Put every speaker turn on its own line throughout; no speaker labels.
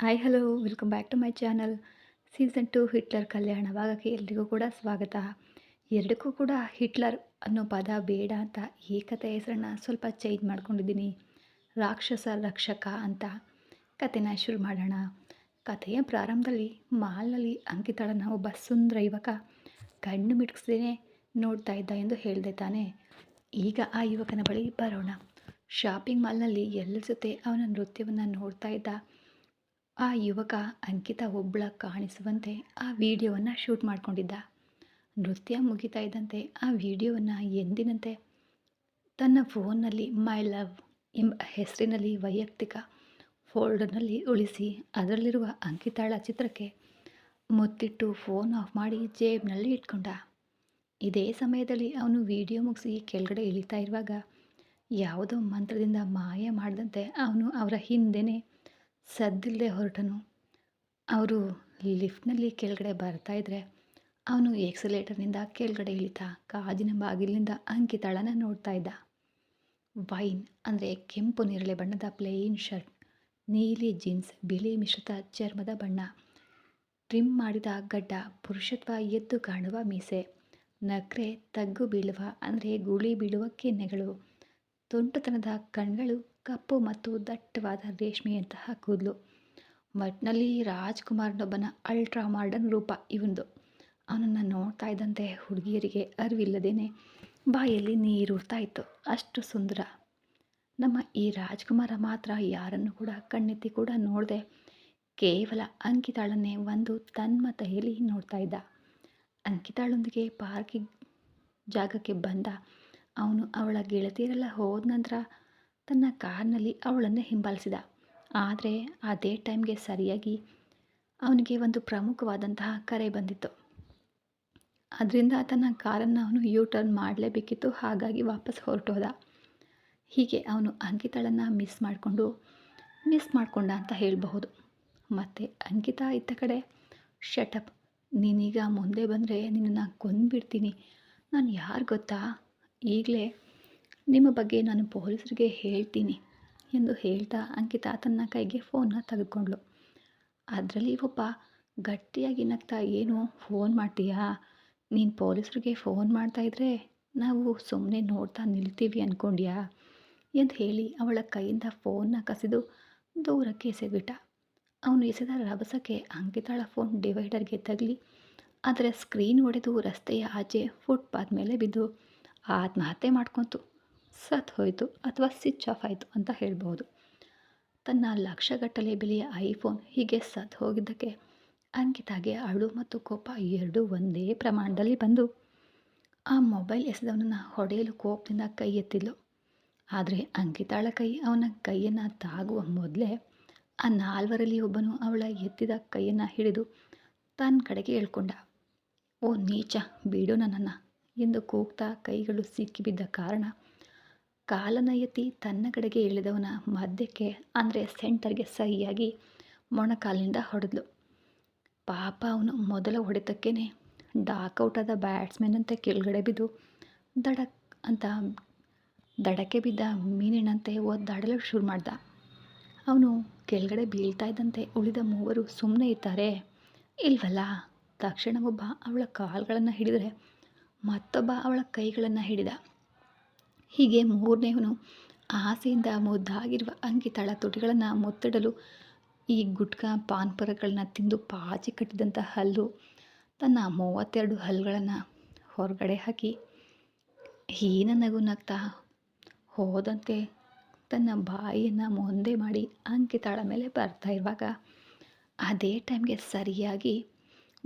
Hi hello welcome back to my channel season two Hitler Kalyana ಭಾಗಕ್ಕೆ ಎಲ್ರಿಗೂ ಕೂಡ ಸ್ವಾಗತ. ಎರಡಕ್ಕೂ ಕೂಡ ಹಿಟ್ಲರ್ ಅನ್ನೋ ಪದ ಬೇಡ ಅಂತ ಏಕತೆ ಹೆಸರನ್ನ ಸ್ವಲ್ಪ ಚೇಂಜ್ ಮಾಡ್ಕೊಂಡಿದ್ದೀನಿ. ರಾಕ್ಷಸ ರಕ್ಷಕ ಅಂತ ಕಥೆನ ಶುರು ಮಾಡೋಣ. ಕಥೆಯ ಪ್ರಾರಂಭದಲ್ಲಿ ಮಾಲ್ನಲ್ಲಿ ಅಂಕಿತಾಳನ ಒಬ್ಬ ಸುಂದರ ಯುವಕ ಕಣ್ಣು ಮಿಟ್ಕಿಸ್ದೇನೆ ನೋಡ್ತಾ ಇದ್ದ ಎಂದು ಹೇಳಿದೆ ತಾನೆ. ಈಗ ಆ ಯುವಕನ ಬಳಿ ಬರೋಣ. ಶಾಪಿಂಗ್ ಮಾಲ್ನಲ್ಲಿ ಎಲ್ಲರ ಜೊತೆ ಅವನ ನೃತ್ಯವನ್ನು ನೋಡ್ತಾ ಇದ್ದ ಆ ಯುವಕ ಅಂಕಿತ ಒಬ್ಬಳ ಕಾಣಿಸುವಂತೆ ಆ ವಿಡಿಯೋವನ್ನು ಶೂಟ್ ಮಾಡಿಕೊಂಡಿದ್ದ. ನೃತ್ಯ ಮುಗಿತಾ ಇದ್ದಂತೆ ಆ ವಿಡಿಯೋವನ್ನು ಎಂದಿನಂತೆ? ತನ್ನ ಫೋನ್ನಲ್ಲಿ ಮೈ ಲವ್ ಎಂಬ ಹೆಸರಿನಲ್ಲಿ ವೈಯಕ್ತಿಕ ಫೋಲ್ಡರ್ನಲ್ಲಿ ಉಳಿಸಿ ಅದರಲ್ಲಿರುವ ಅಂಕಿತಾಳ ಚಿತ್ರಕ್ಕೆ ಮುತ್ತಿಟ್ಟು ಫೋನ್ ಆಫ್ ಮಾಡಿ ಜೇಬ್ನಲ್ಲಿ ಇಟ್ಕೊಂಡ. ಇದೇ ಸಮಯದಲ್ಲಿ ಅವನು ವಿಡಿಯೋ ಮುಗಿಸಿ ಕೆಳಗಡೆ ಇಳಿತಾ ಇರುವಾಗ ಯಾವುದೋ ಮಂತ್ರದಿಂದ ಮಾಯ ಮಾಡಿದಂತೆ ಅವನು ಅವರ ಹಿಂದೆನೇ ಸದ್ದಿಲ್ಲದೆ ಹೊರಟನು. ಅವರು ಲಿಫ್ಟ್ನಲ್ಲಿ ಕೆಳಗಡೆ ಬರ್ತಾ ಇದ್ದರೆ ಅವನು ಎಕ್ಸಲೇಟರ್ನಿಂದ ಕೆಳಗಡೆ ಇಳಿತಾ ಕಾಜಿನ ಬಾಗಿಲಿನಿಂದ ಅಂಕಿತಾಳನ ನೋಡ್ತಾ ಇದ್ದ. ವೈನ್ ಅಂದರೆ ಕೆಂಪು ನೇರಳೆ ಬಣ್ಣದ ಪ್ಲೇನ್ ಶರ್ಟ್, ನೀಲಿ ಜೀನ್ಸ್, ಬಿಳಿ ಮಿಶ್ರಿತ ಚರ್ಮದ ಬಣ್ಣ, ಟ್ರಿಮ್ ಮಾಡಿದ ಗಡ್ಡ, ಪುರುಷತ್ವ ಎದ್ದು ಕಾಣುವ ಮೀಸೆ, ನಕ್ರೆ ತಗ್ಗು ಬೀಳುವ ಅಂದರೆ ಗುಳಿ ಬೀಳುವ ಕೆನ್ನೆಗಳು, ತುಂಟತನದ ಕಣ್ಗಳು ಕಪ್ಪು ಮತ್ತು ದಟ್ಟವಾದ ರೇಷ್ಮೆಯಂತಹ ಕೂದಲು. ಒಟ್ನಲ್ಲಿ ರಾಜ್ಕುಮಾರ್ನೊಬ್ಬನ ಅಲ್ಟ್ರಾ ಮಾಡರ್ನ್ ರೂಪ ಇವನದು ಅವನನ್ನು ನೋಡ್ತಾ ಇದ್ದಂತೆ ಹುಡುಗಿಯರಿಗೆ ಅರಿವಿಲ್ಲದೇನೆ ಬಾಯಲ್ಲಿ ನೀರೂರ್ತಾ ಇತ್ತು. ಅಷ್ಟು ಸುಂದರ. ನಮ್ಮ ಈ ರಾಜ್ಕುಮಾರ ಮಾತ್ರ ಯಾರನ್ನು ಕೂಡ ಕಣ್ಣೆತ್ತಿ ಕೂಡ ನೋಡದೆ ಕೇವಲ ಅಂಕಿತಾಳನ್ನೇ ಒಂದು ತನ್ಮತೆಯಲ್ಲಿ ನೋಡ್ತಾ ಇದ್ದ. ಅಂಕಿತಾಳೊಂದಿಗೆ ಪಾರ್ಕಿಂಗ್ ಜಾಗಕ್ಕೆ ಬಂದ. ಅವನು ಅವಳ ಗೆಳತಿಯರೆಲ್ಲ ಹೋದ ನಂತರ ತನ್ನ ಕಾರ್ನಲ್ಲಿ ಅವಳನ್ನು ಹಿಂಬಾಲಿಸಿದ. ಆದರೆ ಅದೇ ಟೈಮ್ಗೆ ಸರಿಯಾಗಿ ಅವನಿಗೆ ಒಂದು ಪ್ರಮುಖವಾದಂತಹ ಕರೆ ಬಂದಿತ್ತು. ಅದರಿಂದ ತನ್ನ ಕಾರನ್ನು ಅವನು ಯೂ ಟರ್ನ್ ಮಾಡಲೇಬೇಕಿತ್ತು, ಹಾಗಾಗಿ ವಾಪಸ್ ಹೊರಟೋದ. ಹೀಗೆ ಅವನು ಅಂಕಿತಳನ್ನು ಮಿಸ್ ಮಾಡಿಕೊಂಡು ಮಿಸ್ ಮಾಡಿಕೊಂಡ ಅಂತ ಹೇಳಬಹುದು. ಮತ್ತು ಅಂಕಿತಾ ಇದ್ದ ಕಡೆ ಶಟಪ್ ನೀನೀಗ ಮುಂದೆ ಬಂದರೆ ನಿನ್ನನ್ನು ಕೊಂದುಬಿಡ್ತೀನಿ. ನಾನು ಯಾರು ಗೊತ್ತಾ? ಈಗಲೇ ನಿಮ್ಮ ಬಗ್ಗೆ ನಾನು ಪೊಲೀಸರಿಗೆ ಹೇಳ್ತೀನಿ ಎಂದು ಹೇಳ್ತಾ ಅಂಕಿತಾ ತನ್ನ ಕೈಗೆ ಫೋನ್ನ ತೆಗೆದುಕೊಂಡ್ಳು. ಅದರಲ್ಲಿ ಒಬ್ಬ ಗಟ್ಟಿಯಾಗಿ ನಗ್ತಾ, ಏನು, ಫೋನ್ ಮಾಡ್ತೀಯಾ? ನೀನು ಪೊಲೀಸರಿಗೆ ಫೋನ್ ಮಾಡ್ತಾಯಿದ್ರೆ ನಾವು ಸುಮ್ಮನೆ ನೋಡ್ತಾ ನಿಲ್ತೀವಿ ಅಂದ್ಕೊಂಡ್ಯಾ ಎಂದು ಹೇಳಿ ಅವಳ ಕೈಯಿಂದ ಫೋನ್ನ ಕಸಿದು ದೂರಕ್ಕೆ ಎಸೆದ್ಬಿಟ್ಟ. ಅವನು ಎಸೆದ ರಭಸಕ್ಕೆ ಅಂಕಿತಾಳ ಫೋನ್ ಡಿವೈಡರ್ಗೆ ತಗಲಿ, ಅದರ ಸ್ಕ್ರೀನ್ ಒಡೆದು ರಸ್ತೆಯ ಆಚೆ ಫುಟ್ಪಾತ್ ಮೇಲೆ ಬಿದ್ದು ಆತ್ಮಹತ್ಯೆ ಮಾಡ್ಕೊತು. ಸತ್ ಹೋಯಿತು ಅಥವಾ ಸ್ವಿಚ್ ಆಫ್ ಆಯಿತು ಅಂತ ಹೇಳ್ಬೋದು ತನ್ನ ಲಕ್ಷಗಟ್ಟಲೆ ಬೆಲೆಯ ಐಫೋನ್ ಹೀಗೆ ಸತ್ ಹೋಗಿದ್ದಕ್ಕೆ ಅಂಕಿತಾಗೆ ಅಳು ಮತ್ತು ಕೋಪ ಎರಡೂ ಒಂದೇ ಪ್ರಮಾಣದಲ್ಲಿ ಬಂದು ಆ ಮೊಬೈಲ್ ಎಸೆದವನನ್ನು ಹೊಡೆಯಲು ಕೋಪದಿಂದ ಕೈ ಎತ್ತಿದ್ಲು. ಆದರೆ ಅಂಕಿತಾಳ ಕೈ ಅವನ ಕೈಯನ್ನು ತಾಗುವ ಮೊದಲೇ ಆ ನಾಲ್ವರಲ್ಲಿ ಒಬ್ಬನು ಅವಳ ಎತ್ತಿದ ಕೈಯನ್ನು ಹಿಡಿದು ತನ್ನ ಕಡೆಗೆ ಹೇಳ್ಕೊಂಡ ಓ ನೀಚ, ಬಿಡು ನನ್ನನ್ನು ಎಂದು ಕೂಗ್ತಾ ಕೈಗಳು ಸಿಕ್ಕಿಬಿದ್ದ ಕಾರಣ ಕಾಲನ ಎತ್ತಿ ತನ್ನ ಕಡೆಗೆ ಇಳಿದವನ ಮಧ್ಯಕ್ಕೆ, ಅಂದರೆ ಸೆಂಟರ್ಗೆ ಸಹಿಯಾಗಿ ಮೊಣಕಾಲಿನಿಂದ ಹೊಡೆದ್ಲು. ಪಾಪ ಅವನು ಮೊದಲ ಹೊಡೆತಕ್ಕೇ ಡಾಕೌಟಾದ ಬ್ಯಾಟ್ಸ್ಮನ್ ಕೆಳಗಡೆ ಬಿದ್ದು ದಡಕ್ ಅಂತ ದಡಕ್ಕೆ ಬಿದ್ದ ಮೀನಿನಂತೆ ಒದ್ದಾಡಲು ಶುರು ಮಾಡ್ದ. ಅವನು ಕೆಳಗಡೆ ಬೀಳ್ತಾ ಇದ್ದಂತೆ ಉಳಿದ ಮೂವರು ಸುಮ್ಮನೆ ಇರ್ತಾರೆ. ಇಲ್ವಲ್ಲ? ತಕ್ಷಣ ಒಬ್ಬ ಅವಳ ಕಾಲುಗಳನ್ನು ಹಿಡಿದರೆ ಮತ್ತೊಬ್ಬ ಅವಳ ಕೈಗಳನ್ನು ಹಿಡಿದ. ಹೀಗೆ ಮೂರನೇವನು ಆಸೆಯಿಂದ ಮುದ್ದಾಗಿರುವ ಅಂಕಿತಾಳ ತುಟಿಗಳನ್ನು ಮುತ್ತಿಡಲು ಈ ಗುಟ್ಕಾ ಪಾನ್ಪರಗಳನ್ನ ತಿಂದು ಪಾಚಿ ಕಟ್ಟಿದಂಥ ಹಲ್ಲು ತನ್ನ ಮೂವತ್ತೆರಡು ಹಲ್ಲುಗಳನ್ನು ಹೊರಗಡೆ ಹಾಕಿ ಹೀನ ನಗು ನಗ್ತಾ ಹೋದಂತೆ ತನ್ನ ಬಾಯಿಯನ್ನು ಮುಂದೆ ಮಾಡಿ ಅಂಕಿತಾಳ ಮೇಲೆ ಬರ್ತಾ ಇರುವಾಗ ಅದೇ ಟೈಮ್ಗೆ ಸರಿಯಾಗಿ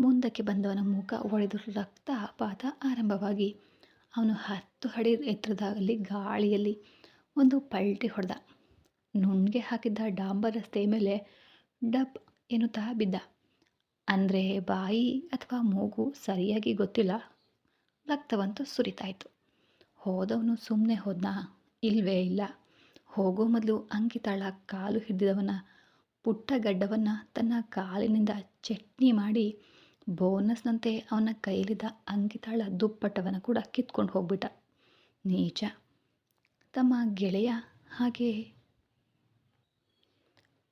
ಮುಂದಕ್ಕೆ ಬಂದವನ ಮುಖ ಒಡೆದು ರಕ್ತಪಾತ ಆರಂಭವಾಗಿ ಅವನು ಹತ್ತು ಅಡಿ ಎತ್ತರದಲ್ಲಿ ಗಾಳಿಯಲ್ಲಿ ಒಂದು ಪಲ್ಟಿ ಹೊಡೆದ. ನುಣ್ಗೆ ಹಾಕಿದ್ದ ಡಾಂಬರ್ ರಸ್ತೆ ಮೇಲೆ ಡಬ್ ಎನ್ನುತ್ತಾ ಬಿದ್ದ. ಅಂದರೆ ಬಾಯಿ ಅಥವಾ ಮೂಗು ಸರಿಯಾಗಿ ಗೊತ್ತಿಲ್ಲ. ರಕ್ತವಂತೂ ಸುರಿತಾಯಿತು. ಹೋದವನು ಸುಮ್ಮನೆ ಹೋದ್ನಾ? ಇಲ್ವೇ ಇಲ್ಲ. ಹೋಗೋ ಮೊದಲು ಅಂಕಿತಾಳ ಕಾಲು ಹಿಡಿದವನ ಪುಟ್ಟ ಗಡ್ಡವನ್ನು ತನ್ನ ಕಾಲಿನಿಂದ ಚಟ್ನಿ ಮಾಡಿ ಬೋನಸ್ನಂತೆ ಅವನ ಕೈಲಿದ್ದ ಅಂಕಿತಾಳ ದುಪ್ಪಟ್ಟವನ್ನು ಕೂಡ ಕಿತ್ಕೊಂಡು ಹೋಗ್ಬಿಟ್ಟ. ನೀಚ. ತಮ್ಮ ಗೆಳೆಯ ಹಾಗೆ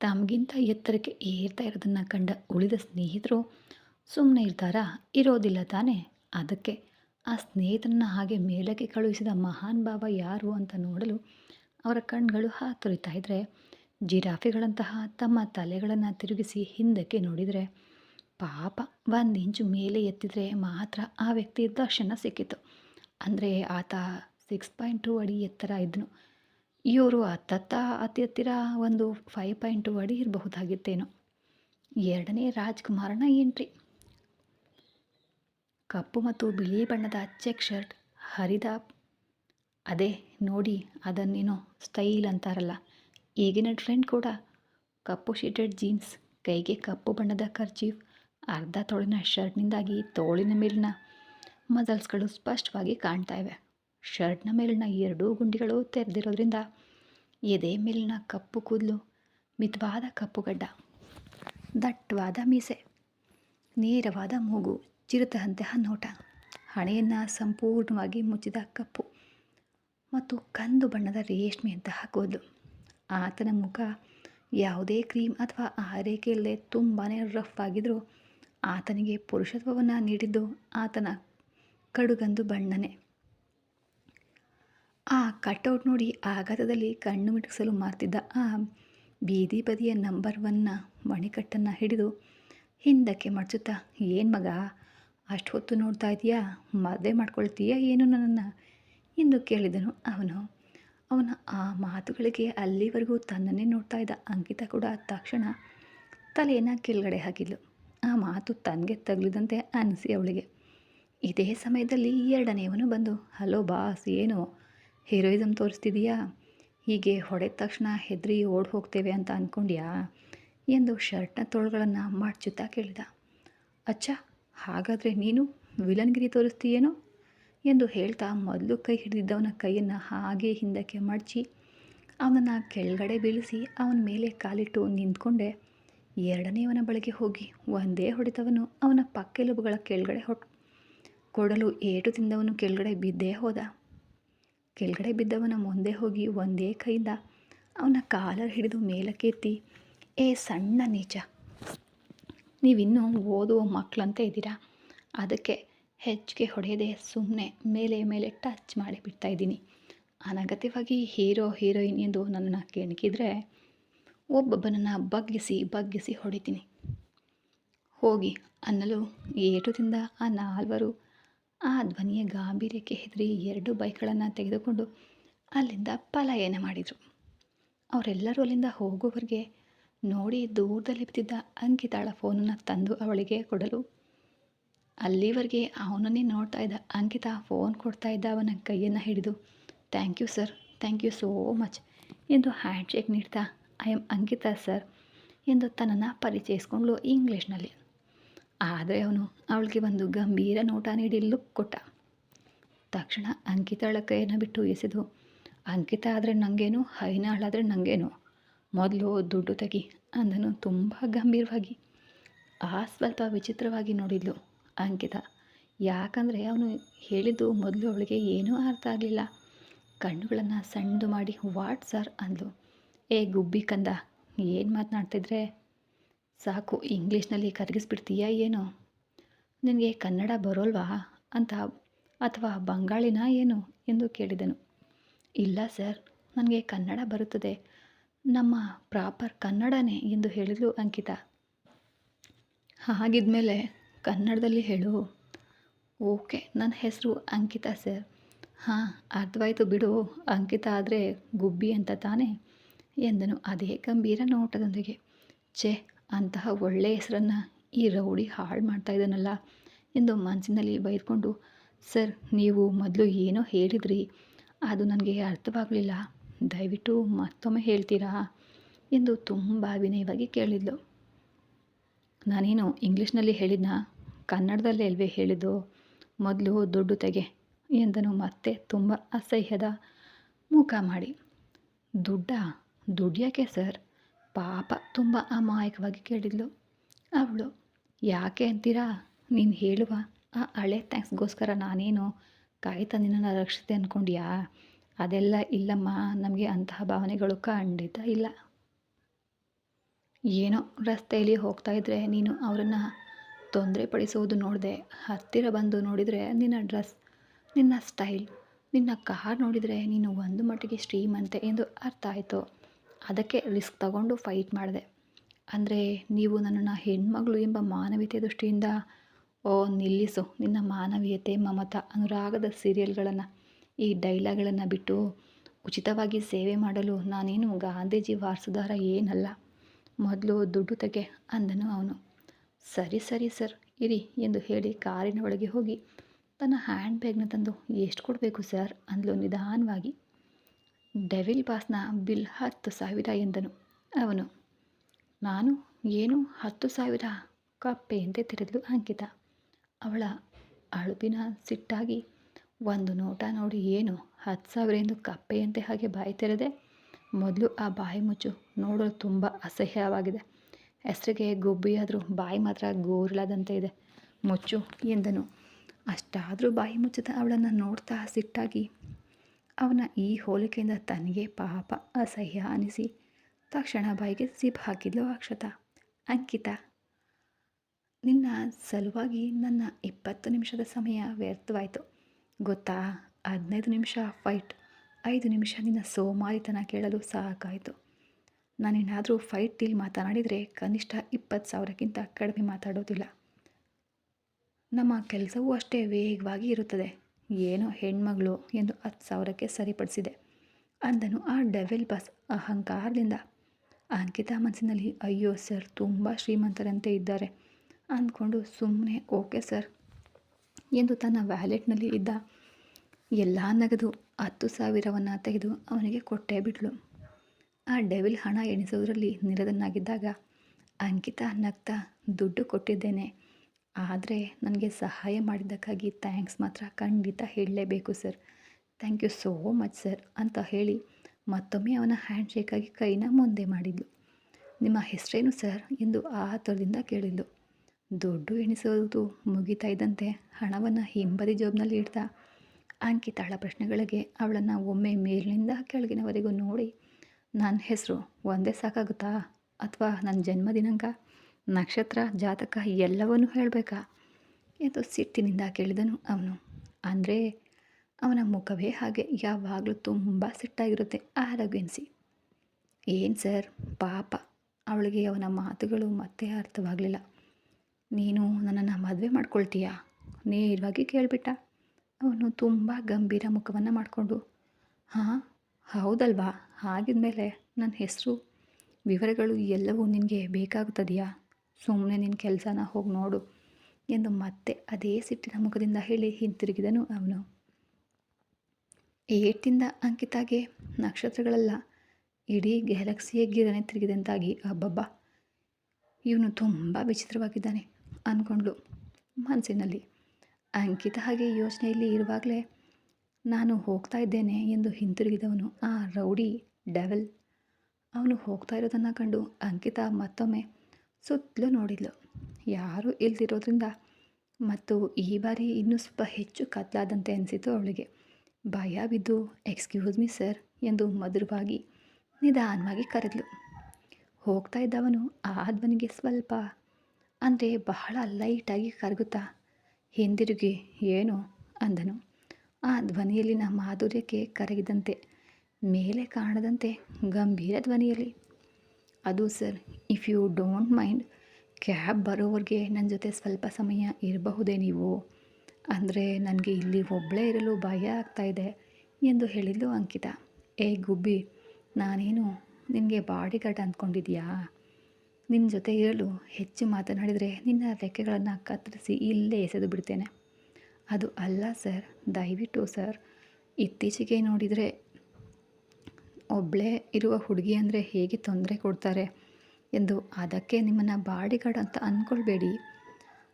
ತಮಗಿಂತ ಎತ್ತರಕ್ಕೆ ಏರ್ತಾ ಇರೋದನ್ನು ಕಂಡ ಉಳಿದ ಸ್ನೇಹಿತರು ಸುಮ್ಮನೆ ಇರ್ತಾರಾ? ಇರೋದಿಲ್ಲ ತಾನೇ. ಅದಕ್ಕೆ ಆ ಸ್ನೇಹಿತರನ್ನ ಹಾಗೆ ಮೇಲಕ್ಕೆ ಕಳುಹಿಸಿದ ಮಹಾನ್ ಭಾವ ಯಾರು ಅಂತ ನೋಡಲು ಅವರ ಕಣ್ಗಳು ಹಾತೊರಿತಾ ಇದ್ದರೆ ಜಿರಾಫೆಗಳಂತಹ ತಮ್ಮ ತಲೆಗಳನ್ನು ತಿರುಗಿಸಿ ಹಿಂದಕ್ಕೆ ನೋಡಿದರೆ ಪಾಪ ಒಂದು ಇಂಚು ಮೇಲೆ ಎತ್ತಿದರೆ ಮಾತ್ರ ಆ ವ್ಯಕ್ತಿ ದರ್ಶನ ಸಿಕ್ಕಿತು. ಅಂದರೆ ಆತ ಸಿಕ್ಸ್ ಪಾಯಿಂಟ್ ಟು ಅಡಿ ಎತ್ತರ ಇದ್ದನು ಇವರು ಹತ್ತತ್ತ ಅತಿ ಹತ್ತಿರ ಒಂದು ಫೈವ್ ಪಾಯಿಂಟ್ ಟು ಅಡಿ ಇರಬಹುದಾಗಿತ್ತೇನೋ. ಎರಡನೇ ರಾಜ್ಕುಮಾರನ ಎಂಟ್ರಿ ಕಪ್ಪು ಮತ್ತು ಬಿಳಿ ಬಣ್ಣದ ಚೆಕ್ ಶರ್ಟ್ ಹರಿದ ಅದೇ ನೋಡಿ ಅದನ್ನೇನೋ ಸ್ಟೈಲ್ ಅಂತಾರಲ್ಲ. ಈಗಿನ ಟ್ರೆಂಡ್ ಕೂಡ ಕಪ್ಪು ಶೀಟೆಡ್ ಜೀನ್ಸ್, ಕೈಗೆ ಕಪ್ಪು ಬಣ್ಣದ ಕರ್ಚೀಫ್ ಅರ್ಧ ತೋಳಿನ ಶರ್ಟ್ನಿಂದಾಗಿ ತೋಳಿನ ಮೇಲಿನ ಮಸಲ್ಸ್ಗಳು ಸ್ಪಷ್ಟವಾಗಿ ಕಾಣ್ತಾ ಇವೆ. ಶರ್ಟ್ನ ಮೇಲಿನ ಎರಡೂ ಗುಂಡಿಗಳು ತೆರೆದಿರೋದ್ರಿಂದ ಎದೆ ಮೇಲಿನ ಕಪ್ಪು ಕೂದಲು, ಮಿತವಾದ ಕಪ್ಪು ಗಡ್ಡ, ದಟ್ಟವಾದ ಮೀಸೆ, ನೇರವಾದ ಮೂಗು ಚಿರತಹಂತೆ ನೋಟ, ಹಣೆಯನ್ನು ಸಂಪೂರ್ಣವಾಗಿ ಮುಚ್ಚಿದ ಕಪ್ಪು ಮತ್ತು ಕಂದು ಬಣ್ಣದ ರೇಷ್ಮೆಯಂತಹ ಕೂದಲು. ಆತನ ಮುಖ ಯಾವುದೇ ಕ್ರೀಮ್ ಅಥವಾ ಆರೈಕೆಯಲ್ಲೇ ತುಂಬಾ ರಫ್ ಆಗಿದ್ದರೂ ಆತನಿಗೆ ಪುರುಷತ್ವವನ್ನು ನೀಡಿದ್ದು ಆತನ ಕಡುಗಂದು ಬಣ್ಣನೆ. ಆ ಕಟ್ಔಟ್ ನೋಡಿ ಆಘಾತದಲ್ಲಿ ಕಣ್ಣು ಮಿಟುಕಿಸಲು ಮಾರ್ತಿದ್ದ ಆ ಬೀದಿ ಬದಿಯ ನಂಬರ್ ಒನ್ನ ಮಣಿಕಟ್ಟನ್ನು ಹಿಡಿದು ಹಿಂದಕ್ಕೆ ಮಡಚುತ್ತಾ, ಏನು ಮಗ, ಅಷ್ಟು ಹೊತ್ತು ನೋಡ್ತಾ ಇದೆಯಾ ಮದುವೆ ಮಾಡ್ಕೊಳ್ತೀಯಾ ಏನು ನನ್ನನ್ನು? ಎಂದು ಕೇಳಿದನು ಅವನು. ಅವನ ಆ ಮಾತುಗಳಿಗೆ ಅಲ್ಲಿವರೆಗೂ ತನ್ನನ್ನೇ ನೋಡ್ತಾ ಇದ್ದ ಅಂಕಿತ ಕೂಡ ತಕ್ಷಣ ತಲೆಯನ್ನು ಕೆಳಗಡೆ ಹಾಕಿದ್ಲು. ಆ ಮಾತು ತನಗೆ ತಗಲಿದಂತೆ ಅನಿಸಿ ಅವಳಿಗೆ. ಇದೇ ಸಮಯದಲ್ಲಿ ಎರಡನೆಯವನು ಬಂದು, ಹಲೋ ಬಾಸ್, ಏನು? ಹೀರೋಯಿಸಮ್ ತೋರಿಸ್ತಿದೀಯಾ? ಹೀಗೆ ಹೊಡೆದ ತಕ್ಷಣ ಹೆದರಿ ಓಡ್ ಹೋಗ್ತೇವೆ ಅಂತ ಅಂದ್ಕೊಂಡ್ಯಾ ಎಂದು ಶರ್ಟ್ನ ತೋಳುಗಳನ್ನು ಮಡ್ಚುತ್ತಾ ಕೇಳಿದ. ಅಚ್ಚ, ಹಾಗಾದರೆ ನೀನು ವಿಲನ್ಗಿರಿ ತೋರಿಸ್ತೀಯೇನೋ? ಎಂದು ಹೇಳ್ತಾ ಮೊದಲು ಕೈ ಹಿಡಿದಿದ್ದವನ ಕೈಯನ್ನು ಹಾಗೆ ಹಿಂದಕ್ಕೆ ಮಡಚಿ, ಅವನನ್ನು ಕೆಳಗಡೆ ಬೀಳಿಸಿ ಅವನ ಮೇಲೆ ಕಾಲಿಟ್ಟು ನಿಂತ್ಕೊಂಡೆ. ಎರಡನೆಯವನ ಬಳಿಗೆ ಹೋಗಿ ಒಂದೇ ಹೊಡೆತವನು ಅವನ ಪಕ್ಕೆಲುಬುಗಳ ಕೆಳಗಡೆ ಹೊಟ್ ಕೊಡಲು ಏಟು ತಿಂದವನು ಕೆಳಗಡೆ ಬಿದ್ದೇ ಹೋದ. ಕೆಳಗಡೆ ಬಿದ್ದವನ ಮುಂದೆ ಹೋಗಿ ಒಂದೇ ಕೈಯಿಂದ ಅವನ ಕಾಲರ್ ಹಿಡಿದು ಮೇಲಕ್ಕೆತ್ತಿ ಏ ಸಣ್ಣ ನೀಚ, ನೀವಿನ್ನೂ ಓದುವ ಮಕ್ಕಳಂತೆ ಇದ್ದೀರಾ? ಅದಕ್ಕೆ ಹೆಚ್ಚಿಗೆ ಹೊಡೆಯದೆ ಸುಮ್ಮನೆ ಮೇಲೆ ಮೇಲೆ ಟಚ್ ಮಾಡಿ ಬಿಡ್ತಾ ಇದ್ದೀನಿ. ಅನಗತ್ಯವಾಗಿ ಹೀರೋ, ಹೀರೋಯಿನ್ ಎಂದು ನನ್ನನ್ನು ಕೆಣಕಿದ್ರೆ ಒಬ್ಬೊಬ್ಬನನ್ನು ಬಗ್ಗಿಸಿ ಬಗ್ಗಿಸಿ ಹೊಡಿತೀನಿ. ಹೋಗಿ ಅನ್ನಲು ಏಟು ತಿಂದ ಆ ನಾಲ್ವರು ಆ ಧ್ವನಿಯ ಗಾಂಭೀರ್ಯಕ್ಕೆ ಹೆದರಿ ಎರಡು ಬೈಕ್ಗಳನ್ನು ತೆಗೆದುಕೊಂಡು ಅಲ್ಲಿಂದ ಪಲಾಯನ ಮಾಡಿದರು. ಅವರೆಲ್ಲರೂ ಅಲ್ಲಿಂದ ಹೋಗುವವರೆಗೆ ನೋಡಿ ದೂರದಲ್ಲಿ ಬಿದ್ದಿದ್ದ ಅಂಕಿತಾಳ ಫೋನನ್ನು ತಂದು ಅವಳಿಗೆ ಕೊಡಲು. ಅಲ್ಲಿವರೆಗೆ ಅವನನ್ನೇ ನೋಡ್ತಾ ಇದ್ದ ಅಂಕಿತ ಫೋನ್ ಕೊಡ್ತಾ ಇದ್ದ ಅವನ ಕೈಯನ್ನು ಹಿಡಿದು, thank you sir, thank you so much ಎಂದು ಹ್ಯಾಂಡ್ ಶೇಕ್ ನೀಡ್ತಾ ಐ ಆಮ್ ಅಂಕಿತಾ ಸರ್ ಎಂದು ತನ್ನನ್ನು ಪರಿಚಯಿಸ್ಕೊಂಡ್ಲು ಇಂಗ್ಲೀಷ್ನಲ್ಲಿ ಆದರೆ ಅವನು ಅವಳಿಗೆ ಒಂದು ಗಂಭೀರ ನೋಟ ನೀಡಿ ಲುಕ್ ಕೊಟ್ಟ. ತಕ್ಷಣ ಅಂಕಿತಾಳ ಕೈಯನ್ನು ಬಿಟ್ಟು ಎಸೆದು, ಅಂಕಿತ ಆದರೆ ನನಗೇನು ಹೈನಾಳಾದರೆ ನನಗೇನು ಮೊದಲು ದುಡ್ಡು ತೆಗಿ, ಅಂದನು ತುಂಬ ಗಂಭೀರವಾಗಿ. ಆ ಸ್ವಲ್ಪ ವಿಚಿತ್ರವಾಗಿ ನೋಡಿದ್ಲು ಅಂಕಿತ. ಯಾಕಂದರೆ ಅವನು ಹೇಳಿದ್ದು ಮೊದಲು ಅವಳಿಗೆ ಏನೂ ಅರ್ಥ ಆಗಲಿಲ್ಲ. ಕಣ್ಣುಗಳನ್ನು ಸಣ್ಣದು ಮಾಡಿ, ವಾಟ್ ಸರ್? ಅಂದ್ಲು. ಏ ಗುಬ್ಬಿ ಕಂದ ಏನು ಮಾತನಾಡ್ತಿದ್ರೆ? ಸಾಕು, ಇಂಗ್ಲೀಷ್ನಲ್ಲಿ ಕರಗಿಸ್ಬಿಡ್ತೀಯಾ ಏನು? ನಿನಗೆ ಕನ್ನಡ ಬರೋಲ್ವಾ ಅಂತ, ಅಥವಾ ಬಂಗಾಳಿನ ಏನು ಎಂದು ಕೇಳಿದನು. ಇಲ್ಲ ಸರ್, ನನಗೆ ಕನ್ನಡ ಬರುತ್ತದೆ. ನಮ್ಮ ಪ್ರಾಪರ್ ಕನ್ನಡನೇ ಎಂದು ಹೇಳಿದ್ಲು ಅಂಕಿತಾ. ಹಾಗಿದ್ಮೇಲೆ ಕನ್ನಡದಲ್ಲಿ ಹೇಳು. ಓಕೆ ನನ್ನ ಹೆಸರು ಅಂಕಿತಾ ಸರ್. ಹಾಂ, ಅರ್ಥವಾಯಿತು ಬಿಡು. ಅಂಕಿತಾ ಆದರೆ ಗುಬ್ಬಿ ಅಂತ ತಾನೇ? ಎಂದನು. ಅದೇ ಗಂಭೀರ ನೋಟದೊಂದಿಗೆ, ಛೇ, ಅಂತಹ ಒಳ್ಳೆಯ ಹೆಸರನ್ನು ಈ ರೌಡಿ ಹಾಳು ಮಾಡ್ತಾ ಇದ್ದಾನಲ್ಲ ಎಂದು ಮನಸ್ಸಿನಲ್ಲಿ ಬೈದುಕೊಂಡು, ಸರ್, ನೀವು ಮೊದಲು ಏನೋ ಹೇಳಿದ್ರಿ, ಅದು ನನಗೆ ಅರ್ಥವಾಗಲಿಲ್ಲ, ದಯವಿಟ್ಟು ಮತ್ತೊಮ್ಮೆ ಹೇಳ್ತೀರಾ ಎಂದು ತುಂಬ ವಿನಯವಾಗಿ ಕೇಳಿದ್ಲು. ನಾನೇನು ಇಂಗ್ಲೀಷ್ನಲ್ಲಿ ಹೇಳಿದ್ನ, ಕನ್ನಡದಲ್ಲೇ ಅಲ್ವೇ ಹೇಳಿದ್ದು, ಮೊದಲು ದುಡ್ಡು ತೆಗೆ ಎಂದನು ಮತ್ತೆ ತುಂಬ ಅಸಹ್ಯದ ಮುಖ ಮಾಡಿ. ದುಡ್ಡ? ದುಡ್ಡು ಸರ್. ಪಾಪ ತುಂಬ ಅಮಾಯಕವಾಗಿ ಕೇಳಿದ್ಲು. ಅವಳು, ಯಾಕೆ ಅಂತೀರಾ? ನೀನು ಹೇಳುವ. ಆ ಹಳೆ ಥ್ಯಾಂಕ್ಸ್ಗೋಸ್ಕರ ನಾನೇನು ಕಾಯ್ತಾ ನಿನ್ನನ್ನು ರಕ್ಷಿತೆ ಅಂದ್ಕೊಂಡ್ಯಾ ಅದೆಲ್ಲ ಇಲ್ಲಮ್ಮ. ನಮಗೆ ಅಂತಹ ಭಾವನೆಗಳು ಖಂಡಿತ ಇಲ್ಲ. ಏನೋ ರಸ್ತೆಯಲ್ಲಿ ಹೋಗ್ತಾ ಇದ್ದರೆ ನೀನು ಅವರನ್ನು ತೊಂದರೆ ಪಡಿಸೋದು ನೋಡಿದೆ. ಹತ್ತಿರ ಬಂದು ನೋಡಿದರೆ ನಿನ್ನ ಡ್ರೆಸ್, ನಿನ್ನ ಸ್ಟೈಲ್, ನಿನ್ನ ಕಾರ್ ನೋಡಿದರೆ ನೀನು ಒಂದು ಮಟ್ಟಿಗೆ ಶ್ರೀಮಂತೆ ಎಂದು ಅರ್ಥ ಆಯಿತು. ಅದಕ್ಕೆ ರಿಸ್ಕ್ ತಗೊಂಡು ಫೈಟ್ ಮಾಡಿದೆ. ಅಂದರೆ ನೀವು ನನ್ನನ್ನು ಹೆಣ್ಮಗಳು ಎಂಬ ಮಾನವೀಯತೆ ದೃಷ್ಟಿಯಿಂದ, ಓ ನಿಲ್ಲಿಸು ನಿನ್ನ ಮಾನವೀಯತೆ ಮಮತ ಅನುರಾಗದ ಸೀರಿಯಲ್ಗಳನ್ನು ಈ ಡೈಲಾಗ್ಗಳನ್ನು ಬಿಟ್ಟು ಉಚಿತವಾಗಿ ಸೇವೆ ಮಾಡಲು ನಾನೇನು ಗಾಂಧೀಜಿ ವಾರಸುದಾರ ಏನಲ್ಲ. ಮೊದಲು ದುಡ್ಡು ತೆಗೆ ಅಂದನು ಅವನು. ಸರಿ ಸರಿ ಸರ್, ಇರಿ ಎಂದು ಹೇಳಿ ಕಾರಿನ ಒಳಗೆ ಹೋಗಿ ತನ್ನ ಹ್ಯಾಂಡ್ ಬ್ಯಾಗ್ನ ತಂದು, ಎಷ್ಟು ಕೊಡಬೇಕು ಸರ್? ಅಂದಲು ನಿಧಾನವಾಗಿ. ಡೆವಿಲ್ ಬಾಸ್ನ ಬಿಲ್ ಹತ್ತು ಸಾವಿರ ಎಂದನು. ಅವನು, ನಾನು ಏನು ಹತ್ತು ಸಾವಿರ ಕಪ್ಪೆಯಂತೆ ತೆರೆದು ಅಂಕಿತ? ಅವಳ ಅಳುಪಿನ ಸಿಟ್ಟಾಗಿ ಒಂದು ನೋಟ ನೋಡಿ ಏನು ಹತ್ತು ಸಾವಿರ ಎಂದು ಕಪ್ಪೆಯಂತೆ ಹಾಗೆ ಬಾಯಿ ತೆರೆದೆ? ಮೊದಲು ಆ ಬಾಯಿ ಮುಚ್ಚು, ನೋಡಲು ತುಂಬ ಅಸಹ್ಯವಾಗಿದೆ. ಹೆಸರಿಗೆ ಗುಬ್ಬಿಯಾದರೂ ಬಾಯಿ ಮಾತ್ರ ಗೋರ್ಲಾದಂತೆ ಇದೆ. ಮುಚ್ಚು, ಎಂದನು. ಅಷ್ಟಾದರೂ ಬಾಯಿ ಮುಚ್ಚದ ಅವಳನ್ನು ನೋಡ್ತಾ ಸಿಟ್ಟಾಗಿ ಅವನ ಈ ಹೋಲಿಕೆಯಿಂದ ತನಗೆ ಪಾಪ, ಅಸಹ್ಯ ಅನಿಸಿ. ತಕ್ಷಣ ಬಾಯಿಗೆ ಸಿಪ್ ಹಾಕಿದ್ಲು ಅಕ್ಷತ. ಅಂಕಿತ, ನಿನ್ನ ಸಲುವಾಗಿ ನನ್ನ ಇಪ್ಪತ್ತು ನಿಮಿಷದ ಸಮಯ ವ್ಯರ್ಥವಾಯಿತು. ಗೊತ್ತಾ? ಹದಿನೈದು ನಿಮಿಷ ಫೈಟ್. ಐದು ನಿಮಿಷ ನಿನ್ನ ಸೋಮಾರಿತನ ಕೇಳಲು ಸಾಕಾಯಿತು. ನಾನೇನಾದರೂ ಫೈಟ್ ಡೀಲ್ ಮಾತನಾಡಿದರೆ ಕನಿಷ್ಠ ಇಪ್ಪತ್ತು ಸಾವಿರಕ್ಕಿಂತ ಕಡಿಮೆ ಮಾತಾಡೋದಿಲ್ಲ. ನಮ್ಮ ಕೆಲಸವೂ ಅಷ್ಟೇ ವೇಗವಾಗಿ ಇರುತ್ತದೆ. ಏನೋ ಹೆಣ್ಮಗಳು ಎಂದು ಹತ್ತು ಸಾವಿರಕ್ಕೆ ಸರಿಪಡಿಸಿದೆ. ಅಂದನು ಆ ಡೆವೆಲ್ ಬಸ್ ಅಹಂಕಾರದಿಂದ. ಅಂಕಿತಾ ಮನಸ್ಸಿನಲ್ಲಿ, ಅಯ್ಯೋ ಸರ್, ತುಂಬ ಶ್ರೀಮಂತರಂತೆ ಇದ್ದಾರೆ. ಅಂದ್ಕೊಂಡು ಸುಮ್ಮನೆ ಓಕೆ ಸರ್, ಎಂದು ತನ್ನ ವ್ಯಾಲೆಟ್ನಲ್ಲಿ ಇದ್ದ ಎಲ್ಲ ನಗದು ಹತ್ತು ಸಾವಿರವನ್ನು ತೆಗೆದು ಅವನಿಗೆ ಕೊಟ್ಟೇ ಬಿಟ್ಲು. ಆ ಡೆವಿಲ್ ಹಣ ಎಣಿಸೋದ್ರಲ್ಲಿ ನಿರತನಾಗಿದ್ದಾಗ ಅಂಕಿತಾ ನಗ್ತಾ, ದುಡ್ಡು ಕೊಟ್ಟಿದ್ದೇನೆ. ಆದರೆ ನನಗೆ ಸಹಾಯ ಮಾಡಿದ್ದಕ್ಕಾಗಿ ಥ್ಯಾಂಕ್ಸ್ ಮಾತ್ರ ಖಂಡಿತ ಹೇಳಲೇಬೇಕು sir thank you so much sir ಅಂತ ಹೇಳಿ ಮತ್ತೊಮ್ಮೆ ಅವನ ಹ್ಯಾಂಡ್ ಶೇಕಾಗಿ ಕೈನ ಮುಂದೆ ಮಾಡಿದ್ಲು. ನಿಮ್ಮ ಹೆಸರೇನು ಸರ್ ಎಂದು ಆತುರದಿಂದ ಕೇಳಿದ್ಲು. ದುಡ್ಡು ಎಣಿಸೋದು ಮುಗಿತಾ ಇದ್ದಂತೆ ಹಣವನ್ನು ಹಿಂಬದಿ ಜೋಬ್ನಲ್ಲಿ ಇಡ್ತಾ ಅಂಕಿತಾಳ ಪ್ರಶ್ನೆಗಳಿಗೆ ಅವಳನ್ನು ಒಮ್ಮೆ ಮೇಲಿನಿಂದ ಕೆಳಗಿನವರೆಗೂ ನೋಡಿ, ನನ್ನ ಹೆಸರು ಒಂದೇ ಸಾಕಾಗುತ್ತಾ? ಅಥವಾ ನನ್ನ ಜನ್ಮ ದಿನಾಂಕ ನಕ್ಷತ್ರ, ಜಾತಕ ಎಲ್ಲವನ್ನೂ ಹೇಳಬೇಕಾ? ಎಂದು ಸಿಟ್ಟಿನಿಂದ ಕೇಳಿದನು ಅವನು. ಅಂದರೆ ಅವನ ಮುಖವೇ ಹಾಗೆ, ಯಾವಾಗಲೂ ತುಂಬ ಸಿಟ್ಟಾಗಿರುತ್ತೆ ಆರಗೆನ್ಸಿ ಏನು ಸರ್, ಪಾಪ. ಅವಳಿಗೆ ಅವನ ಮಾತುಗಳು ಮತ್ತೆ ಅರ್ಥವಾಗಲಿಲ್ಲ. ನೀನು ನನ್ನನ್ನು ಮದುವೆ ಮಾಡ್ಕೊಳ್ತೀಯಾ? ನೇರವಾಗಿ ಕೇಳಿಬಿಟ್ಟ. ಅವನು ತುಂಬ ಗಂಭೀರ ಮುಖವನ್ನು ಮಾಡಿಕೊಂಡು, ಹಾಂ, ಹೌದಲ್ವಾ? ಹಾಗಿದ್ಮೇಲೆ ನನ್ನ ಹೆಸರು, ವಿವರಗಳು ಎಲ್ಲವೂ ನಿನಗೆ ಬೇಕಾಗುತ್ತದೆಯಾ? ಸುಮ್ಮನೆ ನಿನ್ನ ಕೆಲಸನ ಹೋಗಿ ನೋಡು ಎಂದು ಮತ್ತೆ ಅದೇ ಸಿಟ್ಟಿನ ಮುಖದಿಂದ ಹೇಳಿ ಹಿಂತಿರುಗಿದನು ಅವನು. ಏಟಿಂದ ಅಂಕಿತಾಗೆ ನಕ್ಷತ್ರಗಳೆಲ್ಲ, ಇಡೀ ಗ್ಯಾಲಕ್ಸಿಯೇ ಗಿರನೆ ತಿರುಗಿದಂತಾಗಿ, ಅಬ್ಬಬ್ಬ! ಇವನು ತುಂಬ ವಿಚಿತ್ರವಾಗಿದ್ದಾನೆ ಅಂದ್ಕೊಂಡ್ಳು ಮನಸ್ಸಿನಲ್ಲಿ ಅಂಕಿತ ಹಾಗೆ ಯೋಚನೆಯಲ್ಲಿ ಇರುವಾಗಲೇ, ನಾನು ಹೋಗ್ತಾ ಇದ್ದೇನೆ ಎಂದು ಹಿಂತಿರುಗಿದವನು ಆ ರೌಡಿ ಡೆವಲ್. ಅವನು ಹೋಗ್ತಾ ಇರೋದನ್ನು ಕಂಡು ಅಂಕಿತ ಮತ್ತೊಮ್ಮೆ ಸುತ್ತಲೂ ನೋಡಿದ್ಲು. ಯಾರೂ ಇಲ್ದಿರೋದ್ರಿಂದ ಮತ್ತು ಈ ಬಾರಿ ಇನ್ನೂ ಸ್ವಲ್ಪ ಹೆಚ್ಚು ಕತ್ಲಾದಂತೆ ಅನಿಸಿತು ಅವಳಿಗೆ. ಭಯ ಬಿದ್ದು ಎಕ್ಸ್ಕ್ಯೂಸ್ ಮಿ ಸರ್ ಎಂದು ಮಧುರವಾಗಿ ನಿಧಾನವಾಗಿ ಕರೆದ್ಲು. ಹೋಗ್ತಾ ಇದ್ದವನು ಆ ಧ್ವನಿಗೆ ಸ್ವಲ್ಪ ಅಂದರೆ ಬಹಳ ಲೈಟಾಗಿ ಕರಗುತ್ತಾ, ಹಿಂದಿರುಗಿ, ಏನು? ಅಂದನು. ಆ ಧ್ವನಿಯಲ್ಲಿನ ಮಾಧುರ್ಯಕ್ಕೆ ಕರಗಿದಂತೆ, ಮೇಲೆ ಕಾಣದಂತೆ ಗಂಭೀರ ಧ್ವನಿಯಲ್ಲಿ ಅದು sir if you don't mind cab ಬರೋವರೆಗೆ ನನ್ನ ಜೊತೆ ಸ್ವಲ್ಪ ಸಮಯ ಇರಬಹುದೇ ನೀವು? ಅಂದರೆ ನನಗೆ ಇಲ್ಲಿ ಒಬ್ಬಳೇ ಇರಲು ಭಯ ಆಗ್ತಾಯಿದೆ ಎಂದು ಹೇಳಿದ್ಲು ಅಂಕಿತ. ಏ ಗುಬ್ಬಿ, ನಾನೇನು ನಿನಗೆ ಬಾಡಿ ಗಾರ್ಡ್ ಅಂದ್ಕೊಂಡಿದ್ಯಾ? ನಿನ್ನ ಜೊತೆ ಇರಲು ಹೆಚ್ಚು ಮಾತನಾಡಿದರೆ ನಿನ್ನ ರೆಕ್ಕೆಗಳನ್ನು ಕತ್ತರಿಸಿ ಇಲ್ಲೇ ಎಸೆದು ಬಿಡ್ತೇನೆ. ಅದು ಅಲ್ಲ ಸರ್, ದಯವಿಟ್ಟು ಸರ್, ಇತ್ತೀಚೆಗೆ ನೋಡಿದರೆ ಒಬ್ಬಳೇ ಇರುವ ಹುಡುಗಿ ಅಂದರೆ ಹೇಗೆ ತೊಂದರೆ ಕೊಡ್ತಾರೆ ಎಂದು ಅದಕ್ಕೆ ನಿಮ್ಮನ್ನು ಬಾಡಿಗಾರ್ಡ್ ಅಂತ ಅಂದ್ಕೊಳ್ಬೇಡಿ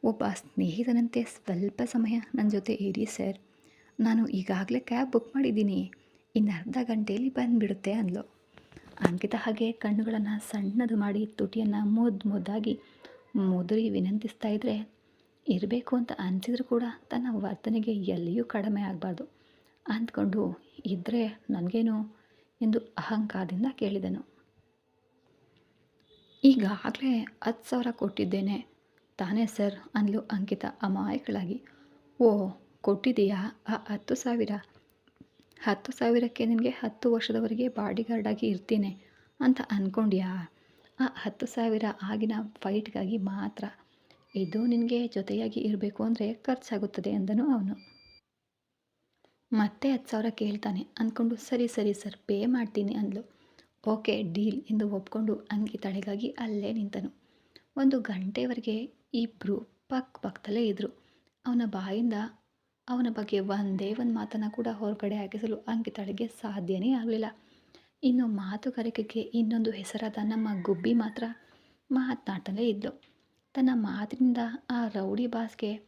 ಒಬ್ಬ ಸ್ನೇಹಿತನಂತೆ ಸ್ವಲ್ಪ ಸಮಯ ನನ್ನ ಜೊತೆ ಇರಿ ಸರ್. ನಾನು ಈಗಾಗಲೇ ಕ್ಯಾಬ್ ಬುಕ್ ಮಾಡಿದ್ದೀನಿ. ಇನ್ನು ಅರ್ಧ ಗಂಟೆಯಲ್ಲಿ ಬಂದುಬಿಡುತ್ತೆ ಅಂದ್ಲು. ಅಂಕಿತ ಹಾಗೆ ಕಣ್ಣುಗಳನ್ನು ಸಣ್ಣದು ಮಾಡಿ ತುಟಿಯನ್ನು ಮುದ್ದು ಮುದ್ದಾಗಿ ಮುದುರಿ ವಿನಂತಿಸ್ತಾ ಇದ್ದರೆ ಇರಬೇಕು ಅಂತ ಅನಿಸಿದ್ರು ಕೂಡ ತನ್ನ ವರ್ತನೆಗೆ ಎಲ್ಲಿಯೂ ಕಡಿಮೆ ಆಗಬಾರ್ದು. ಅಂದ್ಕೊಂಡು ಇದ್ದರೆ ನನಗೇನು ಎಂದು ಅಹಂಕಾರದಿಂದ ಕೇಳಿದನು. ಈಗಾಗಲೇ ಹತ್ತು ಸಾವಿರ ಕೊಟ್ಟಿದ್ದೇನೆ. ತಾನೇ ಸರ್ ಅಂದ್ಲು ಅಂಕಿತ ಅಮಾಯಕಳಾಗಿ. ಓ ಕೊಟ್ಟಿದೆಯಾ ಆ ಹತ್ತು ಸಾವಿರ? ಹತ್ತು ಸಾವಿರಕ್ಕೆ ನಿನಗೆ ಹತ್ತು ವರ್ಷದವರೆಗೆ ಬಾಡಿಗಾರ್ಡಾಗಿ ಇರ್ತೀನಿ ಅಂತ ಅಂದ್ಕೊಂಡ್ಯಾ ಆ ಹತ್ತು ಸಾವಿರ ಆಗಿನ ಫೈಟ್ಗಾಗಿ ಮಾತ್ರ. ಇದು ನಿನಗೆ ಜೊತೆಯಾಗಿ ಇರಬೇಕು ಅಂದರೆ ಖರ್ಚಾಗುತ್ತದೆ ಅಂದನು ಅವನು. ಮತ್ತೆ ಹತ್ತು ಸಾವಿರ ಕೇಳ್ತಾನೆ. ಅಂದ್ಕೊಂಡು, ಸರಿ ಸರಿ ಸರ್, ಪೇ ಮಾಡ್ತೀನಿ, ಅಂದ್ಲು. ಓಕೆ, ಡೀಲ್, ಎಂದು ಒಪ್ಕೊಂಡು ತಳೆಗಾಗಿ ಅಲ್ಲೇ ನಿಂತನು. ಒಂದು ಗಂಟೆವರೆಗೆ ಇಬ್ಬರು ಪಕ್ ಪಕ್ಕದಲ್ಲೇ ಇದ್ದರು ಅವನ ಬಾಯಿಂದ, ಅವನ ಬಗ್ಗೆ ಒಂದೇ ಒಂದು ಮಾತನ್ನು ಕೂಡ ಹೊರಗಡೆ ಹಾಕಿಸಲು ಅಂಕಿತಾಳಿಗೆ ಸಾಧ್ಯನೇ ಆಗಲಿಲ್ಲ. ಇನ್ನು ಮಾತುಗಾರಿಕೆಗೆ ಇನ್ನೊಂದು ಹೆಸರಾದ ನಮ್ಮ ಗುಬ್ಬಿ ಮಾತ್ರ ಮಾತನಾಡ್ತಲೇ ಇದ್ದು ತನ್ನ ಮಾತಿನಿಂದ ಆ ರೌಡಿ ಬಾಸ್ಗೆ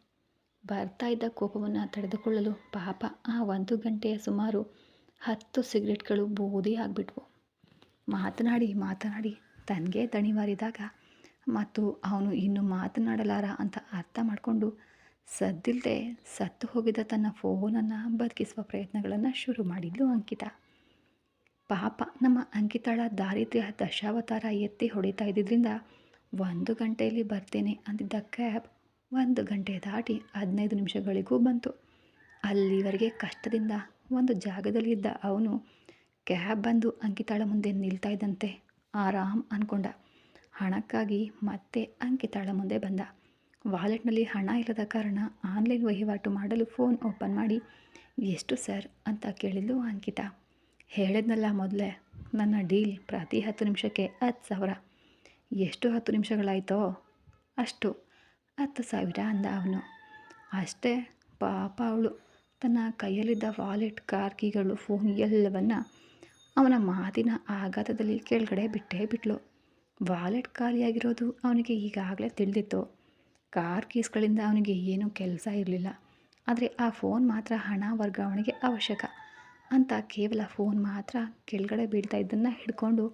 ಬರ್ತಾ ಇದ್ದ ಕೋಪವನ್ನು ತಡೆದುಕೊಳ್ಳಲು ಪಾಪ ಆ ಒಂದು ಗಂಟೆಯ ಸುಮಾರು ಹತ್ತು ಸಿಗರೆಟ್ಗಳು ಬೂದಿ ಆಗಿಬಿಟ್ವು. ಮಾತನಾಡಿ ಮಾತನಾಡಿ, ತನಗೆ ದಣಿವಾರಿದಾಗ ಮತ್ತು ಅವನು ಇನ್ನು ಮಾತನಾಡಲಾರ ಅಂತ ಅರ್ಥ ಮಾಡಿಕೊಂಡು ಸದ್ದಿಲ್ಲದೆ ಸತ್ತು ಹೋಗಿದ್ದ ತನ್ನ ಫೋನನ್ನು ಬದುಕಿಸುವ ಪ್ರಯತ್ನಗಳನ್ನು ಶುರು ಮಾಡಿದ್ಲು ಅಂಕಿತ. ಪಾಪ, ನಮ್ಮ ಅಂಕಿತಾಳ ದಾರಿದ್ರ್ಯ ದಶಾವತಾರ ಎತ್ತಿ ಹೊಡಿತಾ ಇದ್ದಿದ್ದರಿಂದ ಒಂದು ಗಂಟೆಯಲ್ಲಿ ಬರ್ತೇನೆ ಅಂದಿದ್ದ ಕ್ಯಾಬ್ ಒಂದು ಗಂಟೆ ದಾಟಿ ಹದಿನೈದು ನಿಮಿಷಗಳಿಗೂ ಬಂತು. ಅಲ್ಲಿವರೆಗೆ ಕಷ್ಟದಿಂದ ಒಂದು ಜಾಗದಲ್ಲಿದ್ದ ಅವನು ಕ್ಯಾಬ್ ಬಂದು ಅಂಕಿತಾಳ ಮುಂದೆ ನಿಲ್ತಾ ಇದ್ದಂತೆ ಆರಾಮ್ ಅಂದ್ಕೊಂಡ ಹಣಕ್ಕಾಗಿ ಮತ್ತೆ ಅಂಕಿತಾಳ ಮುಂದೆ ಬಂದ. ವಾಲೆಟ್ನಲ್ಲಿ ಹಣ ಇಲ್ಲದ ಕಾರಣ ಆನ್ಲೈನ್ ವಹಿವಾಟು ಮಾಡಲು ಫೋನ್ ಓಪನ್ ಮಾಡಿ, ಎಷ್ಟು ಸರ್? ಅಂತ ಕೇಳಿದ್ಲು ಅಂಕಿತಾ. ಹೇಳಿದ್ನಲ್ಲ ಮೊದಲೇ, ನನ್ನ ಡೀಲ್ ಪ್ರತಿ ಹತ್ತು ನಿಮಿಷಕ್ಕೆ ಹತ್ತು ಸಾವಿರ. ಎಷ್ಟು ಹತ್ತು ನಿಮಿಷಗಳಾಯಿತೋ ಅಷ್ಟು. ಹತ್ತು ಸಾವಿರ ಅಂದ ಅವನು. ಅಷ್ಟೇ ಪಾಪ ಅವಳು. ತನ್ನ ಕೈಯಲ್ಲಿದ್ದ ವಾಲೆಟ್, ಕಾರ್ಕಿಗಳು, ಫೋನ್ ಎಲ್ಲವನ್ನ ಅವನ ಮಾತಿನ ಆಘಾತದಲ್ಲಿ ಕೆಳಗಡೆ ಬಿಟ್ಟೇ ಬಿಟ್ಲು. ವಾಲೆಟ್ ಖಾಲಿಯಾಗಿರೋದು ಅವನಿಗೆ ಈಗಾಗಲೇ ತಿಳಿದಿತ್ತು. ಕಾರ್ ಕೀಸ್ಗಳಿಂದ ಅವನಿಗೆ ಏನೂ ಕೆಲಸ ಇರಲಿಲ್ಲ. ಆದರೆ ಆ ಫೋನ್ ಮಾತ್ರ ಹಣ ವರ್ಗಾವಣೆಗೆ ಅವಶ್ಯಕ ಅಂತ ಕೇವಲ ಫೋನ್ ಮಾತ್ರ ಕೆಳಗಡೆ ಬೀಳ್ತಾ ಇದ್ದನ್ನು ಹಿಡ್ಕೊಂಡು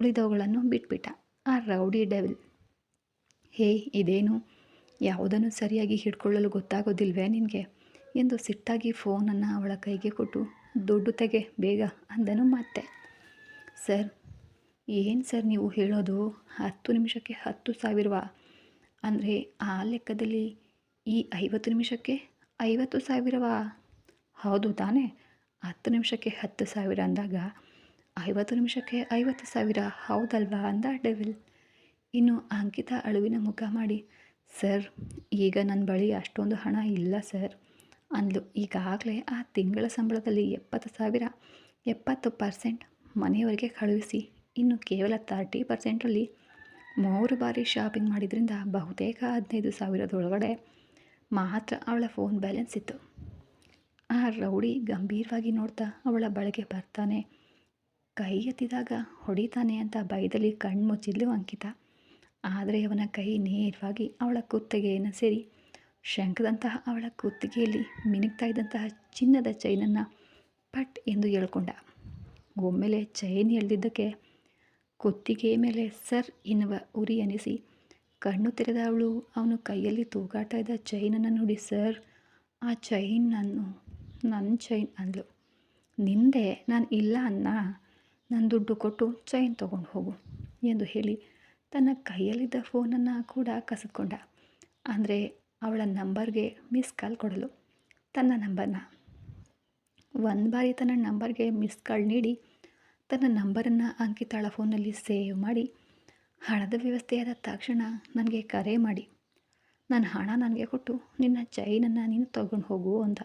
ಉಳಿದವುಗಳನ್ನು ಬಿಟ್ಬಿಟ್ಟ. ಆ ರೌಡಿ ಡೆವಿಲ್. ಹೇ ಇದೇನು? ಯಾವುದನ್ನು ಸರಿಯಾಗಿ ಹಿಡ್ಕೊಳ್ಳಲು ಗೊತ್ತಾಗೋದಿಲ್ವೇ ನಿನಗೆ? ಎಂದು ಸಿಟ್ಟಾಗಿ ಫೋನನ್ನು ಅವಳ ಕೈಗೆ ಕೊಟ್ಟು, ದುಡ್ಡು ತೆಗೆ, ಬೇಗ, ಅಂದನು ಮತ್ತೆ. ಸರ್, ಏನು ಸರ್ ನೀವು ಹೇಳೋದು? ಹತ್ತು ನಿಮಿಷಕ್ಕೆ ಹತ್ತು ಸಾವಿರವಾ? ಅಂದರೆ ಆ ಲೆಕ್ಕದಲ್ಲಿ ಈ ಐವತ್ತು ನಿಮಿಷಕ್ಕೆ ಐವತ್ತು ಸಾವಿರವಾ? ಹೌದು ತಾನೇ. ಹತ್ತು ನಿಮಿಷಕ್ಕೆ ಹತ್ತು ಸಾವಿರ ಅಂದಾಗ ಐವತ್ತು ನಿಮಿಷಕ್ಕೆ ಐವತ್ತು ಸಾವಿರ ಹೌದಲ್ವಾ? ಅಂದ ಡೆವಿಲ್. ಇನ್ನು ಅಂಕಿತ ಅಳುವಿನ ಮುಖ ಮಾಡಿ ಸರ್, ಈಗ ನನ್ನ ಬಳಿ ಅಷ್ಟೊಂದು ಹಣ ಇಲ್ಲ ಸರ್. ಅಂದ್ಲು. ಈಗಾಗಲೇ ಆ ತಿಂಗಳ ಸಂಬಳದಲ್ಲಿ ಎಪ್ಪತ್ತು ಸಾವಿರ, ಎಪ್ಪತ್ತು ಪರ್ಸೆಂಟ್ ಮನೆಯವರಿಗೆ ಕಳುಹಿಸಿ. ಇನ್ನು ಕೇವಲ ತರ್ಟಿ ಪರ್ಸೆಂಟಲ್ಲಿ ಮೂರು ಬಾರಿ ಶಾಪಿಂಗ್ ಮಾಡಿದ್ರಿಂದ ಬಹುತೇಕ ಹದಿನೈದು ಸಾವಿರದೊಳಗಡೆ ಮಾತ್ರ ಅವಳ ಫೋನ್ ಬ್ಯಾಲೆನ್ಸ್ ಇತ್ತು. ಆ ರೌಡಿ ಗಂಭೀರವಾಗಿ ನೋಡ್ತಾ ಅವಳ ಬಳಿಗೆ ಬರ್ತಾನೆ. ಕೈ ಎತ್ತಿದಾಗ ಹೊಡಿತಾನೆ ಅಂತ ಭಯದಲ್ಲಿ ಕಣ್ಣು ಮುಚ್ಚಿದ್ಲು ಅಂಕಿತ. ಆದರೆ ಅವನ ಕೈ ನೇರವಾಗಿ ಅವಳ ಕುತ್ತಿಗೆಯನ್ನು ಸೇರಿ ಶಂಖದಂತಹ ಅವಳ ಕುತ್ತಿಗೆಯಲ್ಲಿ ಮಿನುಗ್ತಾ ಇದ್ದಂತಹ ಚಿನ್ನದ ಚೈನನ್ನು ಪಟ್ ಎಂದು ಹೇಳ್ಕೊಂಡ. ಒಮ್ಮೆಲೆ ಚೈನ್ ಎಳೆದಿದ್ದಕ್ಕೆ ಕುತ್ತಿಗೆ ಮೇಲೆ ಸರ್ ಎನ್ನುವ ಉರಿ ಅನಿಸಿ ಕಣ್ಣು ತೆರೆದ ಅವಳು ಅವನು ಕೈಯಲ್ಲಿ ತೂಗಾಟ ಇದ್ದ ಚೈನನ್ನು ನೋಡಿ, ಸರ್, ಆ ಚೈನ್ ನಾನು ನನ್ನ ಚೈನ್ ಅಂದಳು ನಿಂದೆ, ನಾನು ಇಲ್ಲ ಅನ್ನ ನನ್ನ ದುಡ್ಡು ಕೊಟ್ಟು ಚೈನ್ ತೊಗೊಂಡು ಹೋಗು ಎಂದು ಹೇಳಿ ತನ್ನ ಕೈಯಲ್ಲಿದ್ದ ಫೋನನ್ನು ಕೂಡ ಕಸಿದುಕೊಂಡ. ಅಂದರೆ ಅವಳ ನಂಬರ್ಗೆ ಮಿಸ್ ಕಾಲ್ ಕೊಡಲು. ತನ್ನ ನಂಬರ್ನ. ಒಂದು ಬಾರಿ ತನ್ನ ನಂಬರ್ಗೆ ಮಿಸ್ ಕಾಲ್ ನೀಡಿ, ತನ್ನ ನಂಬರನ್ನು ಅಂಕಿತಾಳ ಫೋನಲ್ಲಿ ಸೇವ್ ಮಾಡಿ, ಹಣದ ವ್ಯವಸ್ಥೆಯಾದ ತಕ್ಷಣ ನನಗೆ ಕರೆ ಮಾಡಿ. ನನ್ನ ಹಣ ನನಗೆ ಕೊಟ್ಟು, ನಿನ್ನ ಚೈನನ್ನು ನೀನು ತಗೊಂಡು ಹೋಗು ಅಂತ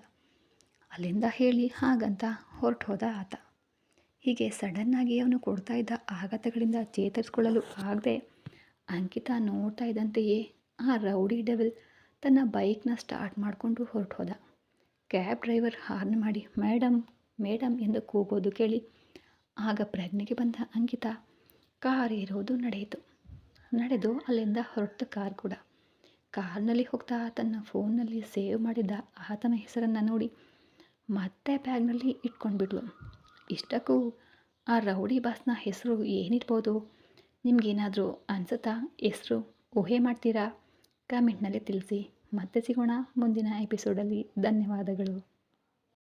ಅಲ್ಲಿಂದ ಹೇಳಿ ಹಾಗಂತ ಹೊರಟು ಹೋದ ಆತ. ಹೀಗೆ ಸಡನ್ನಾಗಿ ಅವನು ಕೊಡ್ತಾ ಇದ್ದ ಆಘಾತಗಳಿಂದ ಚೇತರಿಸ್ಕೊಳ್ಳಲು ಆಗದೆ ಅಂಕಿತ ನೋಡ್ತಾ ಇದ್ದಂತೆಯೇ ಆ ರೌಡಿ ಡೆವಿಲ್ ತನ್ನ ಬೈಕ್ನ ಸ್ಟಾರ್ಟ್ ಮಾಡಿಕೊಂಡು ಹೊರಟು ಹೋದ ಕ್ಯಾಬ್ ಡ್ರೈವರ್ ಹಾರ್ನ್ ಮಾಡಿ ಮೇಡಮ್ ಮೇಡಮ್ ಎಂದು ಕೂಗೋದು ಕೇಳಿ ಆಗ ಪ್ರಜ್ಞೆಗೆ ಬಂದ ಅಂಕಿತ ಕಾರ್ ಇರೋದು ನಡೆಯಿತು. ನಡೆದು ಅಲ್ಲಿಂದ ಹೊರಟ ಕಾರ್ ಕೂಡ. ಕಾರ್ನಲ್ಲಿ ಹೋಗ್ತಾ ತನ್ನ ಫೋನ್ನಲ್ಲಿ ಸೇವ್ ಮಾಡಿದ್ದ ಆತನ ಹೆಸರನ್ನು ನೋಡಿ ಮತ್ತೆ ಬ್ಯಾಗ್ನಲ್ಲಿ ಇಟ್ಕೊಂಡ್ಬಿಟ್ಲು. ಇಷ್ಟಕ್ಕೂ ಆ ರೌಡಿ ಬಾಸ್ನ ಹೆಸರು ಏನಿರ್ಬೋದು? ನಿಮಗೇನಾದರೂ ಅನಿಸುತ್ತಾ? ಹೆಸರು ಊಹೆ ಮಾಡ್ತೀರಾ? ಕಮೆಂಟ್ನಲ್ಲಿ ತಿಳಿಸಿ. ಮತ್ತೆ ಸಿಗೋಣ ಮುಂದಿನ ಎಪಿಸೋಡಲ್ಲಿ ಧನ್ಯವಾದಗಳು.